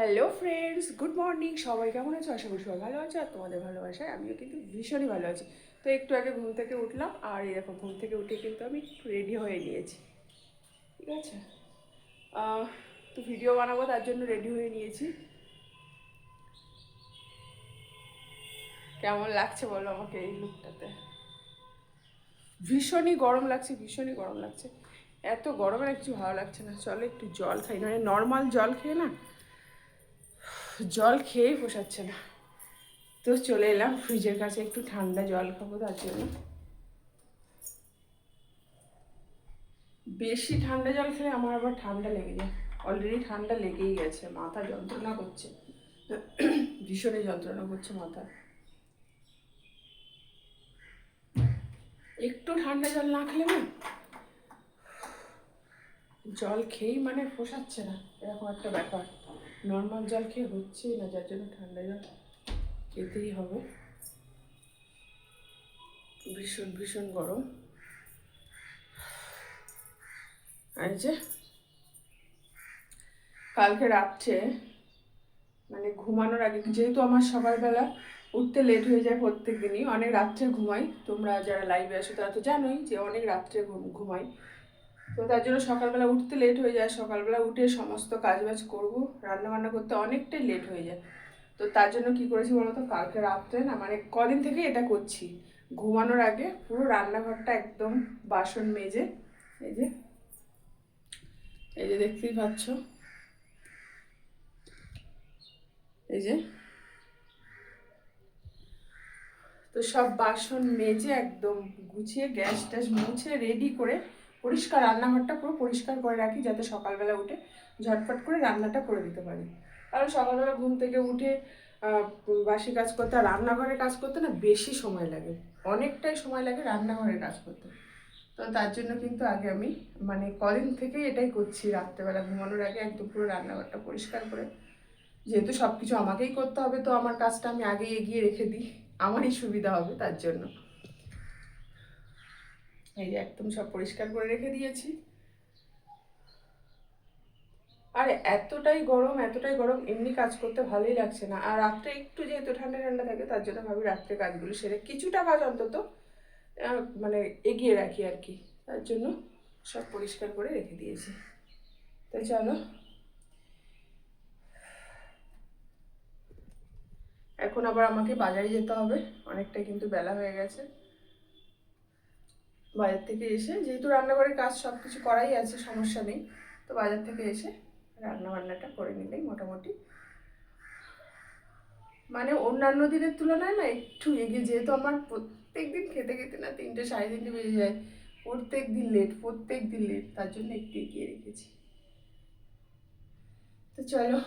Hello friends good morning সবাই কেমন আছো? আশা করি সবাই ভালো আছে আর তোমাদের ভালোবাসায় আমিও কিন্তু ভীষণই ভালো আছি। তো একটু আগে ঘুম থেকে উঠলাম আর দেখো, ঘুম থেকে উঠে কিন্তু আমি রেডি হয়ে নিয়েছি। ঠিক আছে? তো ভিডিও বানাবো, তার জন্য রেডি হয়ে নিয়েছি। কেমন লাগছে বলো আমাকে এই লুকটাতে ভীষণই গরম লাগছে, ভীষণই গরম লাগছে। এত গরমে না কিছু ভালো লাগছে না। চলো একটু জল খাই। মানে নর্মাল জল খেয়ে না জল খেয়েই পোষাচ্ছে না। তো চলে এলাম ফ্রিজের কাছে, একটু ঠান্ডা জল খাব তার জন্য। বেশি ঠান্ডা জল খেলে আমার আবার ঠান্ডা লেগে যায়। অলরেডি ঠান্ডা লেগেই গেছে, মাথা যন্ত্রণা করছে। ভীষণই যন্ত্রণা করছে মাথা। একটু ঠান্ডা জল না খেলে না জল খেয়েই মানে পোষাচ্ছে না, এরকম একটা ব্যাপার। নর্মাল জল খেয়ে হচ্ছেই না, যার জন্য ঠান্ডা জল খেতেই হবে। ভীষণ ভীষণ গরম। এই যে কালকে রাত্রে মানে ঘুমানোর আগে, যেহেতু আমার সকালবেলা উঠতে লেট হয়ে যায় প্রত্যেক দিনই অনেক রাত্রে ঘুমাই। তোমরা যারা লাইভে আসো তারা তো জানোই যে অনেক রাত্রে ঘুমাই। তো তার জন্য সকালবেলা উঠতে লেট হয়ে যায়। সকালবেলা উঠে সমস্ত কাজবাজ করব। রান্না বান্না করতে অনেকটাই লেট হয়ে যায়। তো তার জন্য কি করেছি বলতো? কালকে রাত্রে না মানে কদিন থেকে এটা করছি। ঘুমানোর আগে পুরো রান্নাঘরটা একদম বাসন মেজে, এই যে এই যে দেখতেই পাচ্ছ। এই যে, তো সব বাসন মেজে একদম গুছিয়ে গ্যাস ট্যাস মুছে রেডি করে পরিষ্কার, রান্নাঘরটা পুরো পরিষ্কার করে রাখি যাতে সকালবেলা উঠে ঝটফট করে রান্নাটা করে দিতে পারি। কারণ সকালবেলা ঘুম থেকে উঠে বাসি কাজ করতে আর রান্নাঘরের কাজ করতে না বেশি সময় লাগে। অনেকটাই সময় লাগে রান্নাঘরের কাজ করতে। তো তার জন্য কিন্তু আগে আমি মানে কদিন থেকেই এটাই করছি রাত্রেবেলা ঘুমানোর আগে একদম পুরো রান্নাঘরটা পরিষ্কার করে। যেহেতু সব কিছু আমাকেই করতে হবে, তো আমার কাজটা আমি আগেই এগিয়ে রেখে দিই। আমারই সুবিধা হবে তার জন্য। এই যে একদম সব পরিষ্কার করে রেখে দিয়েছি। আর, এতটাই গরম এতটাই গরম, এমনি কাজ করতে ভালোই লাগছে না। আর রাত্রে একটু যেহেতু ঠান্ডা ঠান্ডা থাকে, তার জন্য ভাবি রাত্রে কাজগুলো সেরে কিছুটা কাজ অন্তত মানে এগিয়ে রাখি আর কি। তার জন্য সব পরিষ্কার করে রেখে দিয়েছি। তাই চলো। এখন আবার আমাকে বাজারে যেতে হবে। অনেকটা কিন্তু বেলা হয়ে গেছে। বাজার থেকে এসে, যেহেতু রান্নাঘরের কাজ সব কিছু করাই আছে, সমস্যা নেই, তো বাজার থেকে এসে রান্না বান্নাটা করে নিলেই মোটামুটি। মানে অন্যান্য দিনের তুলনায় না একটু এগিয়ে, যেহেতু আমার প্রত্যেক দিন খেতে খেতে না তিনটে সাড়ে তিনটে বেজে যায় প্রত্যেক দিন লেট প্রত্যেক দিন লেট তার জন্য একটু এগিয়ে রেখেছি। তো চলো।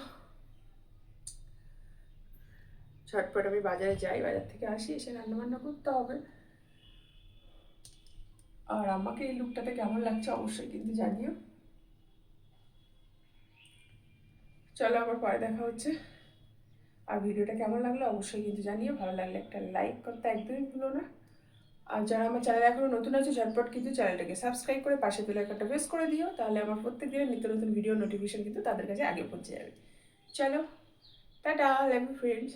ঝটপট আমি বাজারে যাই, বাজার থেকে আসি, এসে রান্না বান্না করতে হবে। আর আমাকে এই লুকটাতে কেমন লাগছে অবশ্যই কিন্তু জানিও। চলো আবার পরে দেখা হচ্ছে। আর ভিডিওটা কেমন লাগল অবশ্যই কিন্তু জানিও। ভালো লাগলে একটা লাইক করতে একদমই ভুলো না। আর যারা আমার চ্যানেল এখনও নতুন আছে, ঝটপট কিন্তু চ্যানেলটাকে সাবস্ক্রাইব করে পাশে বেল আইকনটা প্রেস করে দিও। তাহলে আমার প্রত্যেক দিনের নিত্য নতুন ভিডিও নোটিফিকেশন কিন্তু তাদের কাছে আগে পৌঁছে যাবে। চলো, টাটা লাভ ফ্রেন্ডস